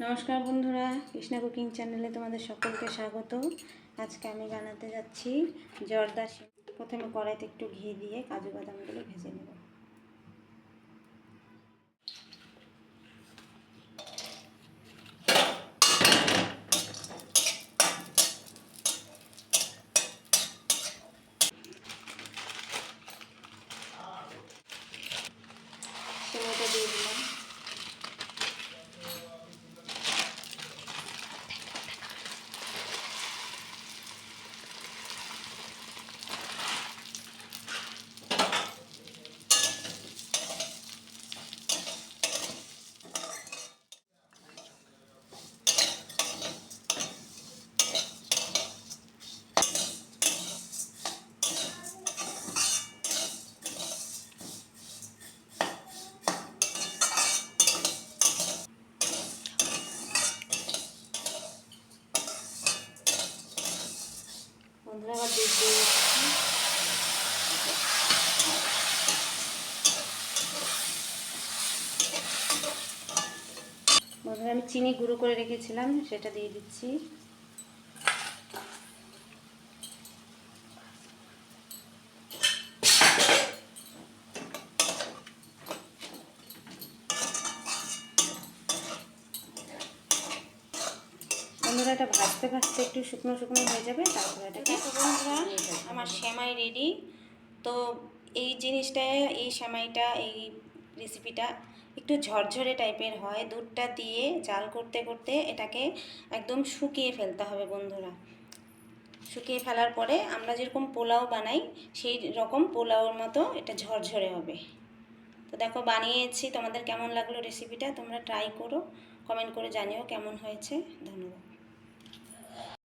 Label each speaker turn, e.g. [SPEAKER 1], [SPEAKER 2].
[SPEAKER 1] নমস্কার বন্ধুরা, কৃষ্ণা কুকিং চ্যানেলে তোমাদের সকলকে স্বাগত। আজকে আমি বানাতে যাচ্ছি জর্দা প্রথমে কড়াইতে একটু ঘি দিয়ে কাজু বাদামগুলো ভেজে নেব। বন্ধুরা আবার দুধ দিয়ে বন্ধুরা আমি চিনি গুঁড়ো করে রেখেছিলাম সেটা দিয়ে দিচ্ছি। বন্ধুরা এটা ভাজতে ভাজতে একটু শুকনো শুকনো হয়ে যাবে, তারপরে এটাকে বন্ধুরা আমার সেমাই রেডি তো এই জিনিসটা, এই সেমাইটা, এই রেসিপিটা একটু ঝরঝরে টাইপের হয়। দুধটা দিয়ে জাল করতে করতে এটাকে একদম শুকিয়ে ফেলতে হবে বন্ধুরা। শুকিয়ে ফেলার পরে আমরা যেরকম পোলাও বানাই, সেই রকম পোলাওর মতো এটা ঝরঝরে হবে। তো দেখো, বানিয়েছি। তোমাদের কেমন লাগল রেসিপিটা তোমরা ট্রাই করো। কমেন্ট করে জানিও কেমন হয়েছে। ধন্যবাদ।